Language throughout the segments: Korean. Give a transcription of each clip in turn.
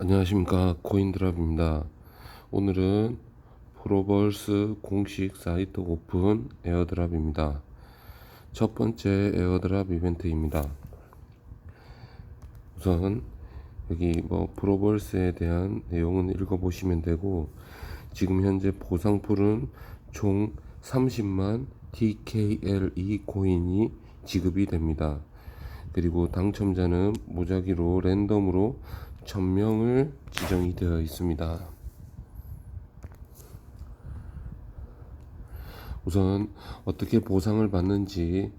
안녕하십니까. 코인드랍입니다. 오늘은 프로벌스 공식 사이트 오픈 에어드랍입니다. 첫 번째 에어드랍 이벤트입니다. 우선 여기 뭐 프로벌스에 대한 내용은 읽어보시면 되고 지금 현재 보상풀은 총 30만 TKLE 코인이 지급이 됩니다. 그리고 당첨자는 무작위로 랜덤으로 1000명을 지정이 되어 있습니다. 우선 어떻게 보상을 받는지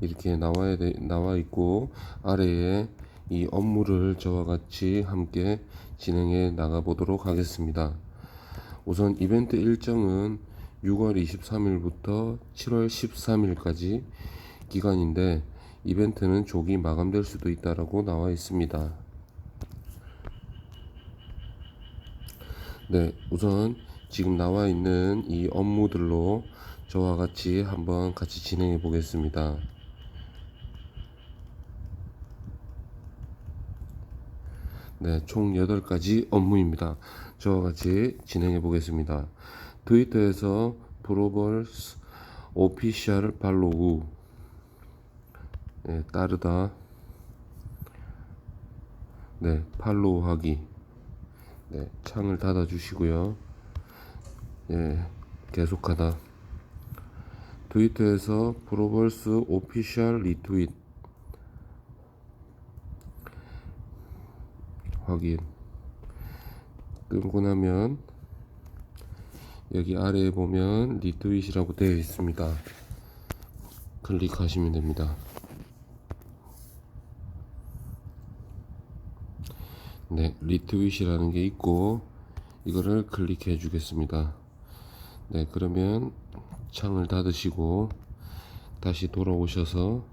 이렇게 나와야 돼, 나와 있고 아래에 이 업무를 저와 같이 함께 진행해 나가 보도록 하겠습니다. 우선 이벤트 일정은 6월 23일부터 7월 13일까지 기간인데 이벤트는 조기 마감될 수도 있다라고 나와 있습니다. 네, 우선 지금 나와 있는 이 업무들로 저와 같이 한번 같이 진행해 보겠습니다. 네, 총 8가지 업무입니다. 저와 같이 진행해 보겠습니다. 트위터에서 프로벌스 오피셜 팔로우 네, 따르다 네, 팔로우하기 네, 창을 닫아 주시고요. 예, 계속하다. 트위터에서 프로벌스 오피셜 리트윗 확인 끄고 나면 여기 아래에 보면 리트윗이라고 되어 있습니다. 클릭하시면 됩니다. 네, 리트윗이라는 게 있고 이거를 클릭해 주겠습니다. 네, 그러면 창을 닫으시고 다시 돌아오셔서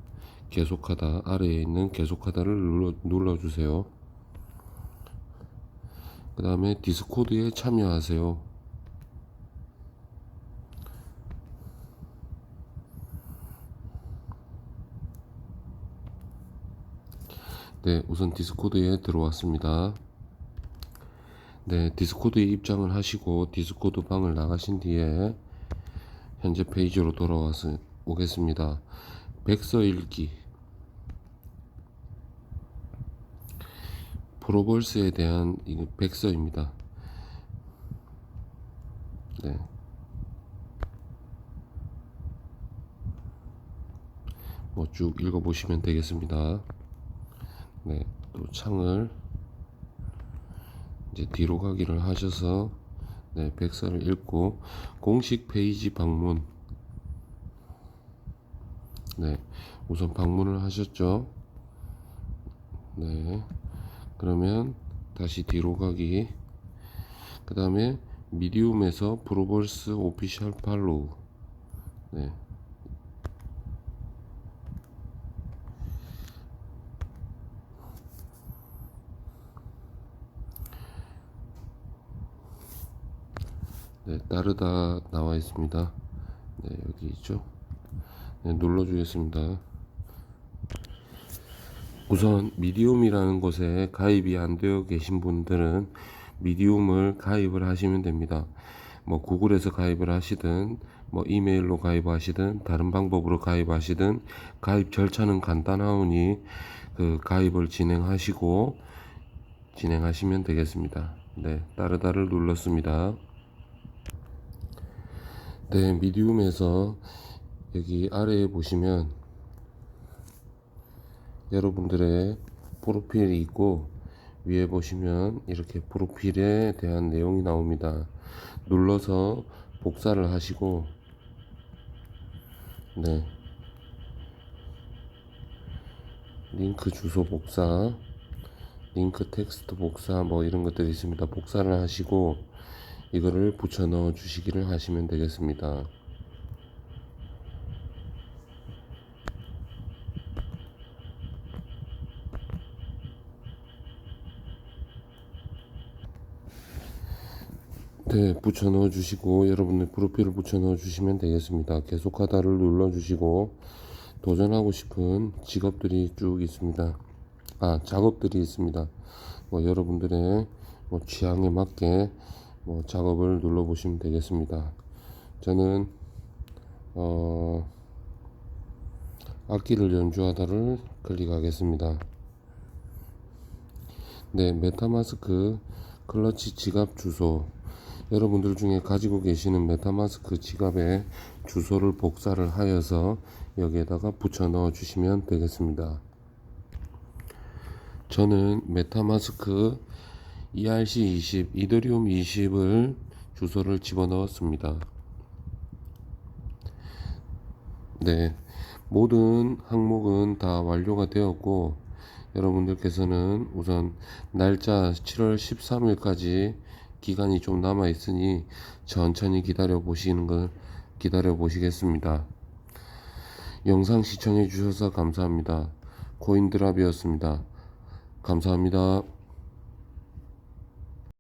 계속하다 아래에 있는 계속하다를 눌러, 눌러주세요. 그 다음에 디스코드에 참여하세요. 네, 우선 디스코드에 들어왔습니다. 네, 디스코드에 입장을 하시고 디스코드 방을 나가신 뒤에 현재 페이지로 돌아와서 오겠습니다. 백서 읽기 프로볼스에 대한 이 백서입니다. 네. 뭐 쭉 읽어보시면 되겠습니다. 네, 또 창을 이제 뒤로 가기를 하셔서 네, 백서를 읽고 공식 페이지 방문. 네, 우선 방문을 하셨죠. 네, 그러면 다시 뒤로 가기. 그 다음에 미디움에서 프로볼스 오피셜 팔로우. 네, 네, 따르다 나와 있습니다. 네, 여기 있죠. 네, 눌러 주겠습니다. 우선 미디움이라는 곳에 가입이 안 되어 계신 분들은 미디움을 가입을 하시면 됩니다. 뭐 구글에서 가입을 하시든 뭐 이메일로 가입하시든 다른 방법으로 가입하시든 가입 절차는 간단하오니 그 가입을 진행하시고 진행하시면 되겠습니다. 네, 따르다를 눌렀습니다. 네, 미디움에서 여기 아래에 보시면 여러분들의 프로필이 있고 위에 보시면 이렇게 프로필에 대한 내용이 나옵니다. 눌러서 복사를 하시고 네. 링크 주소 복사, 링크 텍스트 복사 뭐 이런 것들이 있습니다. 복사를 하시고 이거를 붙여 넣어 주시기를 하시면 되겠습니다. 네, 붙여 넣어 주시고 여러분들 프로필을 붙여 넣어 주시면 되겠습니다. 계속하다를 눌러 주시고 도전하고 싶은 직업들이 쭉 있습니다. 아, 작업들이 있습니다. 뭐 여러분들의 뭐 취향에 맞게 뭐 작업을 눌러 보시면 되겠습니다. 저는 어 악기를 연주하다를 클릭하겠습니다. 네, 메타마스크 클러치 지갑 주소. 여러분들 중에 가지고 계시는 메타마스크 지갑에 주소를 복사를 하여서 여기에다가 붙여 넣어 주시면 되겠습니다. 저는 메타마스크 ERC20, 이더리움 20을 주소를 집어 넣었습니다. 네, 모든 항목은 다 완료가 되었고 여러분들께서는 우선 날짜 7월 13일까지 기간이 좀 남아 있으니 천천히 기다려 보시는 걸 기다려 보시겠습니다. 영상 시청해 주셔서 감사합니다. 코인드랍이었습니다. 감사합니다.